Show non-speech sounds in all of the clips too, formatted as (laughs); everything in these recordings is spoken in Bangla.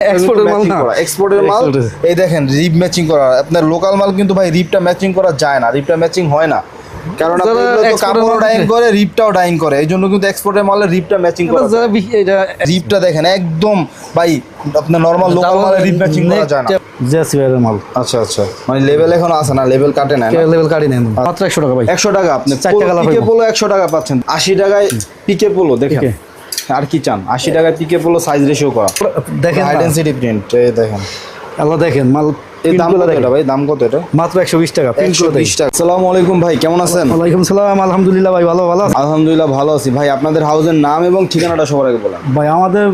এক্সপোর্টের মাল না? এক্সপোর্টের মাল? এই দেখেন রিপ ম্যাচিং করা আপনার লোকাল মাল কিন্তু ভাই রিপটা ম্যাচিং করা যায় না রিপটা ম্যাচিং হয় না। কারণ কাপড়ও ডাইং করে রিপটাও ডাইং করে এই জন্য কিন্তু এক্সপোর্টের মালে রিপটা ম্যাচিং করা দেখেন একদম ভাই আপনার নরমাল লোকাল মালে রিপ ম্যাচিং করা যায় না। জেসি মাল। আচ্ছা আচ্ছা। মানে লেভেল এখন আছে না লেভেল কাটে না। লেভেল কাটি নেন মাত্র একশো টাকা ভাই। টাকা আপনি পিকে পোলো একশো টাকা পাচ্ছেন। আশি টাকায় পিকে পোলো দেখেন। আর কি চান? আশি টাকা পিকে পোলো সাইজ রেশিও করা। দেখেন হাই না, ডেন্সিটি প্রিন্ট এই দেখেন। আল্লাহ দেখেন মাল এই দাম কত এটা ভাই? দাম কত এটা? মাত্র একশো বিশ টাকা বিশ টাকা। আসসালামু আলাইকুম ভাই কেমন আছেন? ওয়ালাইকুম সালাম আলহামদুলিল্লাহ ভাই ভালো ভালো আলহামদুলিল্লাহ ভালো আছি ভাই। আপনাদের হাউসের নাম এবং ঠিকানাটা সবার আগে বলেন। ভাই আমাদের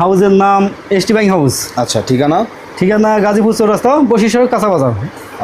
হাউসের নাম এস টি ব্যাংক হাউস। আচ্ছা ঠিকানা? ঠিকানা গাজীপুর চৌরাস্তা বশিরহাট কাঁচা বাজার।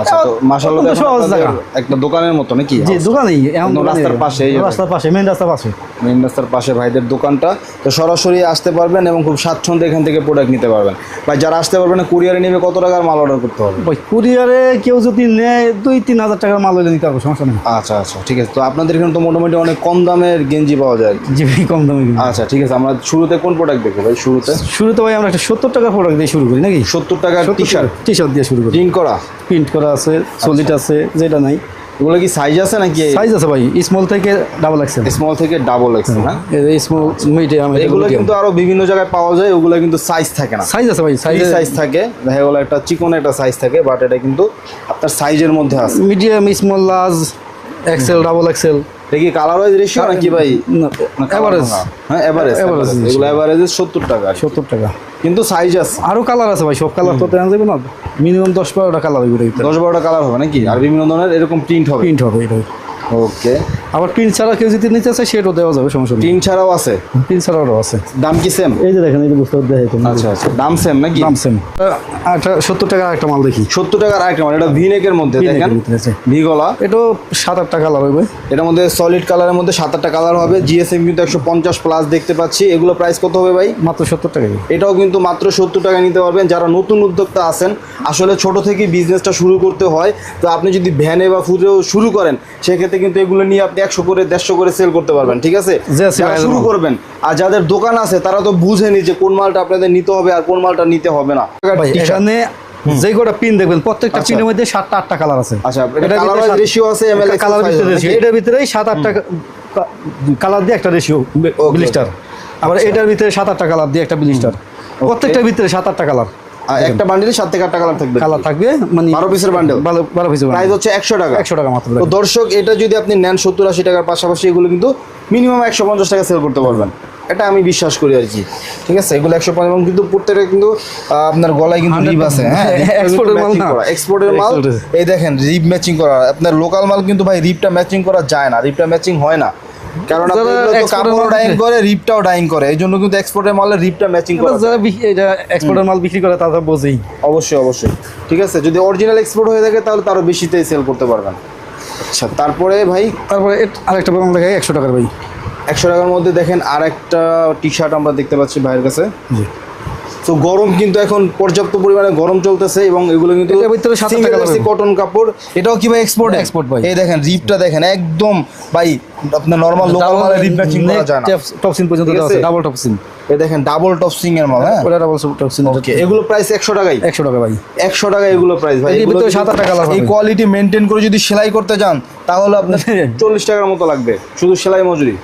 আচ্ছা তো মাশাআল্লাহ সহজ আপনাদের জায়গা। একটা দোকানের মতো নাকি? জি দোকানেই এমন রাস্তার পাশে, রাস্তার পাশে মেন রাস্তার পাশে। মেন রাস্তার পাশে ভাইদের দোকানটা তো সরাসরি আসতে পারবেন এবং খুব স্বাচ্ছন্দ্যে এখান থেকে প্রোডাক্ট নিতে পারবেন। ভাই যারা আসতে পারবেন না কুরিয়ারে নেবে কত টাকার মাল অর্ডার করতে হবে? ভাই কুরিয়ারে কেউ যদি নেয় দুই তিন হাজার টাকার মাল হলে নিতে পারব সমস্যা নেই। আচ্ছা আচ্ছা ঠিক আছে। তো আপনাদের এখানে তো মোটামুটি অনেক কম দামের গেঞ্জি পাওয়া যায় আর জি ভাই কম দামে আচ্ছা ঠিক আছে। আমরা শুরুতে কোন প্রোডাক্ট দেখব ভাই? শুরুতে? শুরুতে ভাই আমরা একটা সত্তর টাকার প্রোডাক্ট দিয়ে শুরু করি নাকি? সত্তর টাকার টি শার্ট টি শার্ট দিয়ে শুরু করি। প্রিন্ট করা? প্রিন্ট করা আছে সলিড আছে যেটা নাই। এগুলো কি সাইজ আছে নাকি? সাইজ আছে ভাই স্মল থেকে ডাবল এক্সেল স্মল থেকে ডাবল এক্সেল হ্যাঁ? স্মল মিডিয়াম এগুলো কিন্তু আরও বিভিন্ন জায়গায় পাওয়া যায় ওগুলো কিন্তু সাইজ থাকে না। সাইজ আছে ভাই সাইজ সাইজ থাকে দেখা গেলো একটা চিকন একটা সাইজ থাকে বাট এটা কিন্তু আপনার সাইজের মধ্যে আছে। Medium small large XL double XL কি কালার ওয়াইজ রেশিও নাকি ভাই? এভারেজ হ্যাঁ এভারেজ এভারেজ এগুলো এভারেজ সত্তর টাকা আর কি। সত্তর টাকা। কিন্তু সাইজ আছে। আরও কালার আছে ভাই সব কালার তো দেওয়া যাবে না। মিনিমাম দশ বারোটা কালার হবে এটা দশ বারোটা কালার হবে নাকি? আর বিভিন্ন ধরনের এরকম প্রিন্ট হবে। প্রিন্ট হবে এটা ওকে আবার প্রিন্ট ছাড়া কেউ যদি নিতে চায় সেটাও দেওয়া যাবে সমস্যা নেই। ছাড়াও আছে? প্রিন্ট ছাড়াও আছে। দাম কি সেম এই যে দেখেন এই যে বুঝতে দেখাই আচ্ছা আচ্ছা। দাম সেম নাকি? দাম সেম আচ্ছা সত্তর টাকা একটা মাল দেখি। সত্তর টাকার আরেকটা মাল এটা ভি নেকের মধ্যে দেখেন। এর ভিতরে আছে। ভি গলা এটাও সাত আটটা কালার হবে। এটার মধ্যে সলিড কালারের মধ্যে সাত আটটা কালার হবে। জিএসএম কিন্তু একশো পঞ্চাশ প্লাস দেখতে পাচ্ছি। এগুলো প্রাইস কত হবে ভাই? মাত্র সত্তর টাকা এটাও কিন্তু মাত্র সত্তর টাকা নিতে পারবেন। যারা নতুন উদ্যোক্তা আছেন আসলে ছোট থেকে বিজনেসটা শুরু করতে হয়। তো আপনি যদি ভ্যানে বা ফুডেও শুরু করেন সেক্ষেত্রে কিন্তু এগুলো নিয়ে আপনি একশো করে দেড়শো করে সেল করতে পারবেন ঠিক আছে? শুরু করবেন আর যাদের দোকান আছে তারা তো বুঝেনি যে কোন মালটা আপনাদের নিতে হবে আর কোন মালটা নিতে হবে না। এখানে যে কটা পিন দেখবেন প্রত্যেকটা আচ্ছা। পিনের মধ্যে সাতটা আটটা কালার আছে। আচ্ছা কালার রেশিও আছে কালার ভিতরে। এটার ভিতরেই সাত আটটা কালার দিয়ে একটা রেশিও ব্লিস্টার আবার আচ্ছা। এটার ভিতরে সাত আটটা কালার দিয়ে একটা ব্লিস্টার প্রত্যেকটার ভিতরে সাত আটটা কালার একটা বান্ডিলে সাত থেকে আটটা কালার থাকবে। কালার থাকবে মানে বারো পিসের bundle? বারো বারো পিসের প্রাইস হচ্ছে একশো টাকা। একশো টাকা মাত্র তো দর্শক এটা যদি আপনি নেন সত্তর আশি টাকার পাশাপাশি এগুলো কিন্তু মিনিমাম একশো পঞ্চাশ টাকা সেল করতে পারবেন। এটা আমি বিশ্বাস করি আর কি। ঠিক আছে? এগুলো একশো পঞ্চাশ এবং কিন্তু প্রত্যেকটা কিন্তু আপনার গলায় কিন্তু রিব আছে হ্যাঁ? Export মাল। এক্সপোর্টের মাল এই দেখেন রিব ম্যাচিং করা। আপনার লোকাল মাল কিন্তু ভাই রিপটা ম্যাচিং করা যায় না রিপটা ম্যাচিং হয় না। কারণ ডাইং করে রিপটাও ডাইং করে। এই জন্য কিন্তু এক্সপোর্টের মালে রিপটা ম্যাচিং করা যায়। যারা এটা এক্সপোর্টের মাল বিক্রি করে তারা বোঝেই। অবশ্যই অবশ্যই। ঠিক আছে যদি অরিজিনাল এক্সপোর্ট হয়ে থাকে তাহলে তারও বেশিতেই সেল করতে পারবেন। আচ্ছা তারপরে ভাই? তারপরে আরেকটা দেখাই একশো টাকার ভাই। একশো টাকার মধ্যে দেখেন আর একটা টি শার্ট আমরা দেখতে পাচ্ছি ভাইয়ের কাছে। জি। তো গরম কিন্তু এখন পর্যাপ্ত পরিমাণে গরম চলতেছে এবং এগুলো কিন্তু। কটন কাপড়। এটাও কি ভাই এক্সপোর্ট Export ভাই। এই দেখেন রিপটা দেখেন একদম ভাই আপনার নরমাল লোকাল মালে রিপ ম্যাচিং করা যায় না। টপ সিন পর্যন্ত আছে? ডাবল টপ সিন এই দেখেন ডাবল টপ সিং এর মাল হ্যাঁ? ওটা ডাবল টপ সিন ওকে এগুলো প্রাইস একশো টাকাই। একশো টাকা ভাই। একশো টাকা এগুলো প্রাইস ভাই। এগুলো ভিতরে যদি সাত আটটা এই কোয়ালিটি মেনটেন করে যদি সেলাই করতে যান তাহলে আপনার (laughs) চল্লিশ টাকার মতো লাগবে। শুধু সেলাই মজুরি।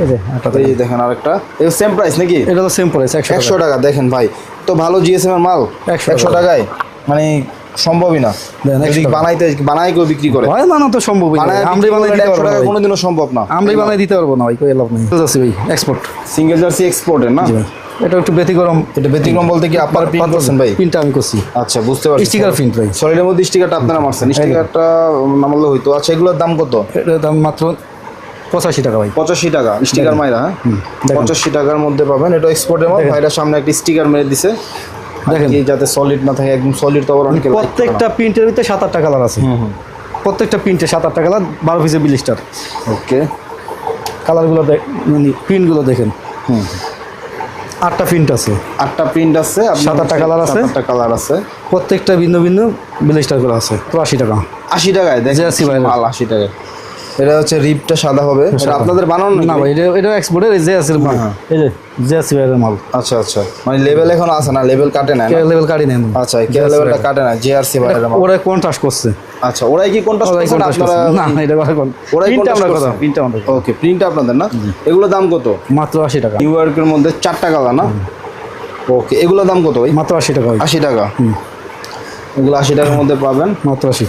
এই যে এই যে দেখেন আরেকটা। সেম প্রাইস নাকি? এটা তো সেম প্রাইস একশো টাকা। দেখেন ভাই। তো ভালো জিএসএম এর মাল? 100 একশো টাকায়? মানে সম্ভবই না। বানাইতে বানাই কেউ বিক্রি করে। হয় তো সম্ভব আমরাই বানাই দিতে পারব না কোনোদিনও সম্ভব না। আমরাই বানাই দিতে পারব না ভাই কই লাভ নেই। বুঝতে ভাই এক্সপোর্ট সিঙ্গেল জার্সি এক্সপোর্টের না? এটা একটু ব্যতিক্রম। এটা ব্যতিক্রম বলতে কি আপনারা প্রিন্ট করছেন ভাই? প্রিন্টটা আমি করছি। আচ্ছা বুঝতে পারছি। স্টিকার প্রিন্ট ভাই। সলিডের মধ্যে স্টিকারটা আপনারা মারছেন। স্টিকারটা নামালে হইতো। আচ্ছা এগুলোর দাম কত? এটার দাম মাত্র পঁচাশি টাকা ভাই। পঁচাশি টাকা স্টিকার মাইরা হ্যাঁ? পঁচাশি টাকার মধ্যে পাবেন। এটা এক্সপোর্টের মাল। ভাইরার সামনে একটা স্টিকার মেরে দিছে। দেখেন। যাতে সলিড না থাকে একদম সলিড তো আবার অনেকে। প্রত্যেকটা প্রিন্টের ভিতরে সাত আটটা কালার আছে। প্রত্যেকটা প্রিন্টে সাত আটটা কালার বারো পিসের বিলিস্টার ওকে। কালারগুলো দেখ মানে প্রিন্টগুলো দেখেন। হুম। আটটা প্রিন্ট আছে। আটটা প্রিন্ট আছে সাত আটটা colour আছে? আটটা কালার আছে। প্রত্যেকটা ভিন্ন ভিন্ন বিলিস্টারগুলো আছে। তো আশি টাকা। আশি টাকায় দেখেন জি, আশি ভাই। আশি টাকায়। এটা হচ্ছে রিপটা সাদা হবে। এটা আপনাদের বানানো না ভাই এটা এটা এক্সপোর্টের যে আছে মাল। হ্যাঁ। এই যে যে আছে এর মাল। আচ্ছা আচ্ছা। মানে লেভেল এখন আছে না? লেভেল কাটে না? না? লেভেল কাটে নেন আচ্ছা কে লেভেলটা কাটে না জিআরসি বাইরের মাল। ওরা কন্ট্রাস্ট করছে। আচ্ছা ওরাই কি কোনটা ওরাই contrast করছে। না না, এটা কথা কোন ওরাই প্রিন্ট আমরা করছে? কথা প্রিন্ট আমরা ওকে প্রিন্ট আপনাদের না? এগুলো দাম কত? মাত্র আশি টাকা। নিউ ইয়র্কের মধ্যে চারটা টাকা না? ওকে এগুলো দাম কত ভাই? মাত্র আশি টাকা ভাই। আশি টাকা। এগুলো আশি টাকার মধ্যে পাবেন। মাত্র আশি।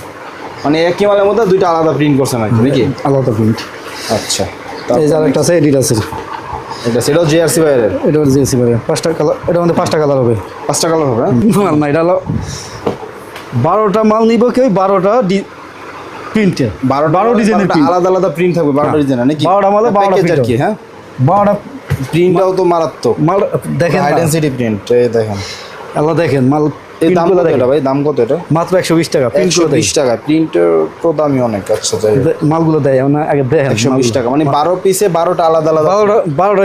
মানে একই মালের মধ্যে দুইটা আলাদা প্রিন্ট করছেন আর কি নাকি? আলাদা প্রিন্ট আচ্ছা। এই যে আরেকটা আছে এডিট আছে। এটা সেটাও জিআরসি বাইরের এটা হচ্ছে জিএসি পারে পাঁচটা কালার এটা মধ্যে পাঁচটা কালার হবে। পাঁচটা কালার হবে হ্যাঁ? মাল না এটা হলো বারোটা মাল নিব কেউ বারোটা প্রিন্টের বারো বারো ডিজাইনের প্রিন্ট আলাদা আলাদা প্রিন্ট থাকবে বারোটা হ্যাঁ। ডিজাইনের নাকি? বারোটা মালে বারোটা আর কি হ্যাঁ? বারোটা প্রিন্টটাও তো মারাত্মক। মাল দেখেন না। আইডেন্সিটি প্রিন্ট এই দেখেন। আল্লাহ দেখেন মাল এই দাম কত। এটা ভাই? দাম কত এটা? মাত্র একশো বিশ টাকা প্রিন্ট একশো বিশ টাকা প্রিন্টের তো দামই অনেক আচ্ছা মালগুলো দেয় না আগে দেখেন একশো বিশ টাকা মানে বারো পিসে বারোটা আলাদা আলাদা বারোটা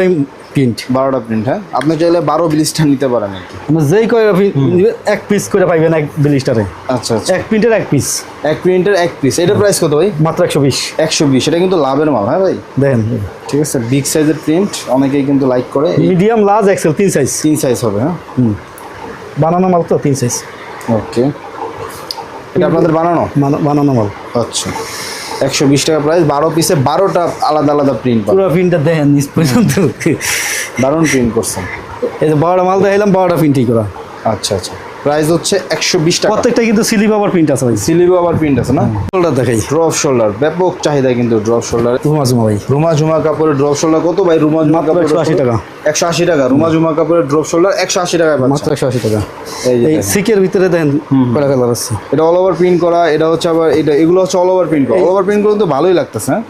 প্রিন্ট বারোটা প্রিন্ট হ্যাঁ? আপনি চাইলে বারো নিতে পারেন মানে যেই এক পিস করে পাইবেন এক বিলিস্টারে আচ্ছা আচ্ছা। এক প্রিন্টের এক পিস এক প্রিন্টের এক পিস এটা প্রাইস কত ভাই? মাত্র একশো বিশ। একশো বিশ এটা কিন্তু লাভের মাল হ্যাঁ ভাই? দেখেন। ঠিক আছে বিগ সাইজের প্রিন্ট অনেকেই কিন্তু লাইক করে। মিডিয়াম লার্জ এক্সেল তিন সাইজ তিন সাইজ হবে হ্যাঁ? বানানো মাল তো তিন সাইজ ওকে এটা আপনাদের বানানো? বানানো মাল। আচ্ছা। একশো বিশ টাকা প্রাইস বারো পিসে বারোটা আলাদা আলাদা প্রিন্ট পুরো প্রিন্টটা দেখেন নিচ পর্যন্ত। দারুণ প্রিন্ট করছেন। এই যে বারোটা মাল দেখাইলাম বারোটা প্রিন্টই করা। আচ্ছা আচ্ছা। প্রাইস হচ্ছে একশো বিশ টাকা। প্রত্যেকটা কিন্তু সিলিপ আবার প্রিন্ট আছে ভাই। সিলিভো আবার প্রিন্ট আছে না? শোল্ডার দেখাই। ড্রপ শোল্ডার ব্যাপক চাহিদা কিন্তু ড্রপ শোল্ডার তোমার জমা ভাই। রুমা ঝুমা কাপড়ের ড্রপ শোল্ডার কত ভাই? রুমা ঝুমা মাত্র কাপড়ের 180 টাকা। একশো আশি টাকা। রুমা ঝুমা কাপড়ের ড্রপ শোল্ডার একশো আশি টাকায় মাত্র পাচ্ছেন একশো আশি টাকা। এই যে সিকের ভিতরে দেখেন কয়টা কালার আছে। এটা অল ওভার প্রিন্ট করা এটা হচ্ছে আবার এটা এগুলো হচ্ছে অল ওভার প্রিন্ট করা। অল ওভার প্রিন্ট করে কিন্তু ভালোই লাগতেছে হ্যাঁ?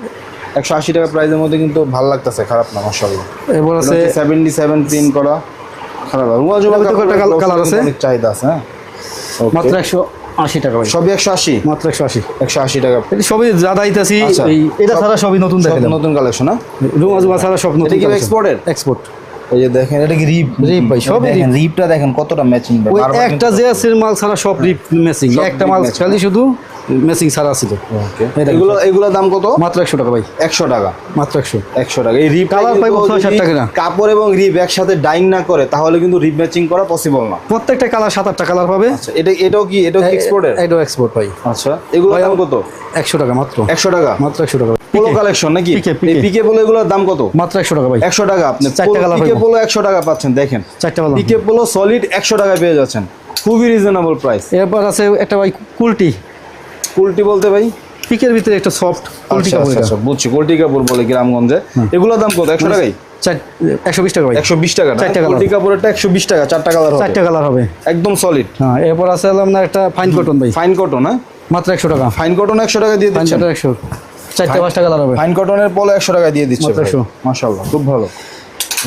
একশো আশি টাকা প্রাইসের মধ্যে কিন্তু ভালো লাগতেছে খারাপ না মাসাল্লাহ এরপর আছে সেভেন্টি সেভেন প্রিন্ট করা। খারাপ কালার আছে? অনেক চাহিদা আছে হ্যাঁ। মাত্র একশো আশি টাকা সবই একশো আশি? মাত্র একশো আশি। একশো আশি টাকা। সবই যা দাইতাছি আচ্ছা। এটা ছাড়া সবই নতুন সব নতুন কালেকশন রুমা জুমা ছাড়া সব নতুন exported? এক্সপোর্ট এই যে দেখেন এটা কি রিপ Rip ভাই, সবই দেখেন রিপটা দেখেন কতটা ম্যাচিং ওই একটা যে আছে মাল ছাড়া সব রিপ মেসিং একটা মাল। খালি শুধু মেসিং ছাড়া ছিল। এগুলো এগুলোর দাম কত? মাত্র একশো টাকা ভাই। একশো টাকা। মাত্র একশো। একশো টাকা। এই রিপ কালার পাইবো সাত টাকা না। কাপড় এবং রিপ একসাথে ডাইং না করে তাহলে কিন্তু রিপ ম্যাচিং করা পসিবল না। প্রত্যেকটা কালার সাত আটটা কালার পাবে। আচ্ছা এটা এটাও কি এটাও কি এক্সপোর্টের এটাও এক্সপোর্ট ভাই। আচ্ছা এগুলোর ভাই, দাম কত? একশো টাকা মাত্র। একশো টাকা? মাত্র একশো টাকা। পোলো কালেকশন নাকি? পিকে, পোলো এগুলোর দাম কত? মাত্র একশো টাকা ভাই। একশো টাকা। আপনি চারটে colour পিকে। পোলো একশো টাকা পাচ্ছেন দেখেন। চারটা পিকে পোলো সলিড একশো টাকায় পেয়ে যাচ্ছেন। খুবই রিজনেবল প্রাইস এরপর আছে একটা ভাই কুলটি। কুলটি বলতে ভাই? পিকের ভিতরে একটা সফট কুলটি আচ্ছা কাপড় আচ্ছা আচ্ছা বুঝছি। কোল্টি কাপড় বলে গ্রামগঞ্জে। এগুলোর দাম কত? একশো টাকাই? চার একশো বিশ টাকা ভাই। একশো বিশ টাকা চারটে colour। কোল্টি একশো বিশ টাকা চারটা কালার হবে। চারটা কালার হবে। একদম সলিড হ্যাঁ এরপর আছে হলো আপনার একটা ফাইন কটন ভাই। ফাইন কটন হ্যাঁ? মাত্র একশো টাকা। ফাইন কটন একশো টাকা দিয়ে দিচ্ছেন? কটন একশো। চারটে পাঁচটা কালার হবে। ফাইন কটনের পলো একশো টাকা দিয়ে দিচ্ছে 100 খুব ভালো।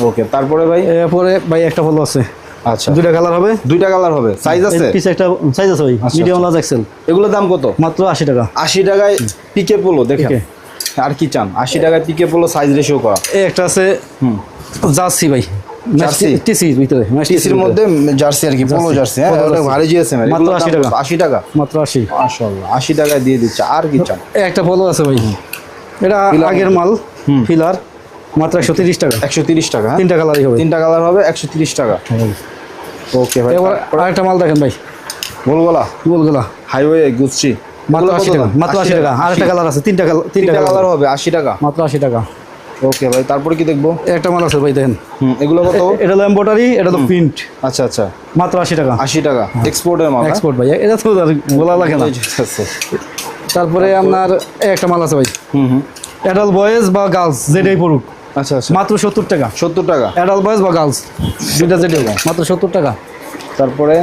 ওকে তারপরে ভাই? এরপরে ভাই একটা ভালো আছে। আচ্ছা। দুইটা কালার হবে? দুইটা কালার হবে। সাইজ আছে? পিছে একটা সাইজ আছে ভাই। মিডিয়াম লার্জ এক্সেল এগুলোর দাম কত? মাত্র আশি টাকা। আশি টাকায় পিকে পোলো দেখেন। আর কি চান? আশি টাকায় পিকে পোলো সাইজ রেশিও করা। এই একটা আছে হুম। জার্সি ভাই। জার্সি? টিসির ভিতরে টিসির মধ্যে জার্সি আর কি পোলো জার্সি হ্যাঁ ওটা। ভারী জিএসএম মাত্র 80 টাকা। আশি টাকা? মাত্র টাকায় দিয়ে দিচ্ছে। আর কি চান? একটা আছে ভাই। এটা আগের মাল ফিলার মাত্র একশো তিরিশ টাকা। একশো তিরিশ টাকা হ্যাঁ? তিনটা কালারই হবে। তিনটা কালার হবে একশো তিরিশ টাকা। ওকে ভাই। এবার আরেকটা মাল দেখেন ভাই। বলগোলা বলগুলা হাইওয়ে গুচ্ছি। মাত্র আশি টাকা মাত্র আশি টাকা। আরেকটা কালার আছে তিনটা কালার তিনটা কালার হবে আশি টাকা। মাত্র আশি টাকা। ওকে ভাই তারপরে কি দেখব? একটা মাল আছে ভাই দেখেন। এগুলো কত? এটা হলো এম্বোটারি এটা হলো প্রিন্ট আচ্ছা আচ্ছা। মাত্র আশি টাকা। আশি টাকা। এক্সপোর্টের মাল হ্যাঁ? এক্সপোর্ট ভাই। এটা তো বলা লাগে না। তারপরে আপনার একটা মাল আছে ভাই। হুম হুম। অ্যাডাল্ট বয়েজ বা গার্লস যেটাই পড়ুক। আচ্ছা আচ্ছা। মাত্র সত্তর টাকা। সত্তর টাকা। অ্যাডাল্ট বয়েজ বা গার্লস দুইটা হোক, মাত্র সত্তর টাকা। তারপরে?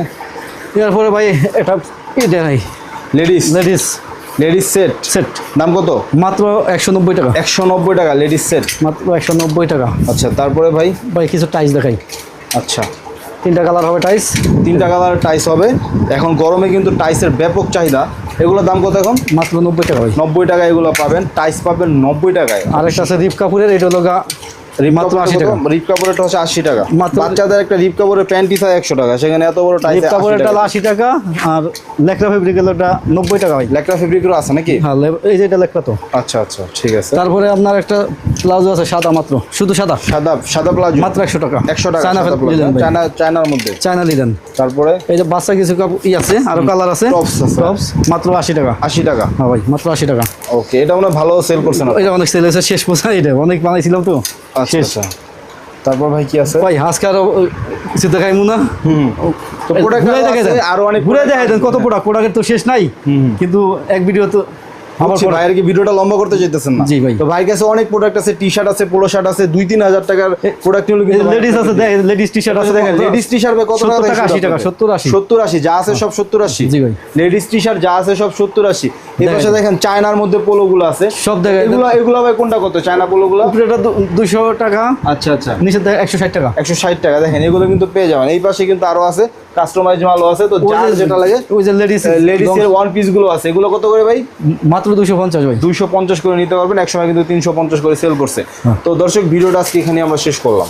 এরপরে ভাই এটা এটা ভাই। Ladies ladies ladies set set দাম কত? মাত্র একশো নব্বই টাকা। একশো নব্বই টাকা লেডিস সেট মাত্র একশো নব্বই টাকা। আচ্ছা তারপরে ভাই? ভাই কিছু টাইস দেখাই। আচ্ছা। তিনটা কালার হবে টাইস তিনটা কালার টাইস হবে। এখন গরমে কিন্তু টাইসের ব্যাপক চাহিদা। এগুলোর দাম কত এখন? মাত্র নব্বই টাকা নব্বই টাকা এগুলো পাবেন টাইস পাবেন নব্বই টাকায়। আরেকটা আছে রিপ কাপুরের এটা হলো গা মাত্র 80 টাকা। রিপ কাপড়েরটা হচ্ছে আশি টাকা। বাচ্চাদের একটা রিপ কাপড়ের প্যান্ট একশো টাকা সেখানে এত বড় টাইপ রিপ কাপড়েরটা আশি টাকা আর লেকড়া নব্বই টাকা ফেব্রিকেরও আছে নাকি? হ্যাঁ এই যে এটা লেকড়া তো। আচ্ছা আচ্ছা ঠিক আছে। তারপরে আপনার একটা প্লাজো আছে সাদা মাত্র। শুধু সাদা? সাদা সাদা প্লাজো। মাত্র একশো টাকা। একশো টাকা চায়না। চায়না চায়নার মধ্যে। চায়না লিলেন তারপরে? এই যে বাচ্চা কিছু ই আছে আরও কালার আছে। টপস মাত্র আশি টাকা। আশি টাকা। হ্যাঁ ভাই মাত্র আশি টাকা। ওকে এটা মনে ভালো সেল করছেন আপনি। এটা অনেক সেল হয়েছে শেষ পোষা এটা। অনেক বানাইছিলাম তো। আচ্ছা আচ্ছা। তারপর ভাই কি আছে? ভাই আজকে আরও কিছু দেখাইমু না? হুম। তো product ঘুরে আরও দেখে আছে, দেন। আরও অনেক ঘুরে product দেখে দেন কত প্রোডাক্ট প্রোডাক্টের তো শেষ নাই। কিন্তু এক ভিডিও তো বুঝছি, ভাইয়ের কি ভিডিওটা লম্বা করতে চাইতেছেন না? জি ভাই। তো ভাই কাছে অনেক প্রোডাক্ট আছে টি শার্ট আছে পোলো শার্ট আছে দুই তিন হাজার টাকার প্রোডাক্ট লেডিস আছে লেডিস টি শার্ট আছে দেখেন লেডিস টি শার্ট কত টাকা 70 টাকা 80 টাকা 70 80 সত্তর আশি যা আছে সব সত্তর আশি। জি ভাই। লেডিস টি শার্ট যা আছে সব সত্তর আশি। দেখেন। পাশে দেখেন চায়নার মধ্যে পোলো গুলো আছে। সব দেখেন। এগুলো এগুলো ভাই কোনটা কত? চায়না পোলো গুলো? উপরেটা দুশো টাকা আচ্ছা আচ্ছা। নিচে একশো ষাট টাকা। একশো ষাট টাকা দেখেন এগুলো কিন্তু পেয়ে যাবেন। এই পাশে কিন্তু আরও আছে কাস্টমাইজ মালও আছে তো যার যেটা লাগে ওই যে লেডিস লেডিস এর ওয়ান পিসগুলো আছে এগুলো কত করে ভাই? মাত্র দুশো পঞ্চাশ ভাই। দুইশো পঞ্চাশ করে নিতে পারবেন একসময় কিন্তু তিনশো পঞ্চাশ করে সেল করছে। তো দর্শক ভিডিওটা আজকে এখানে আমরা শেষ করলাম।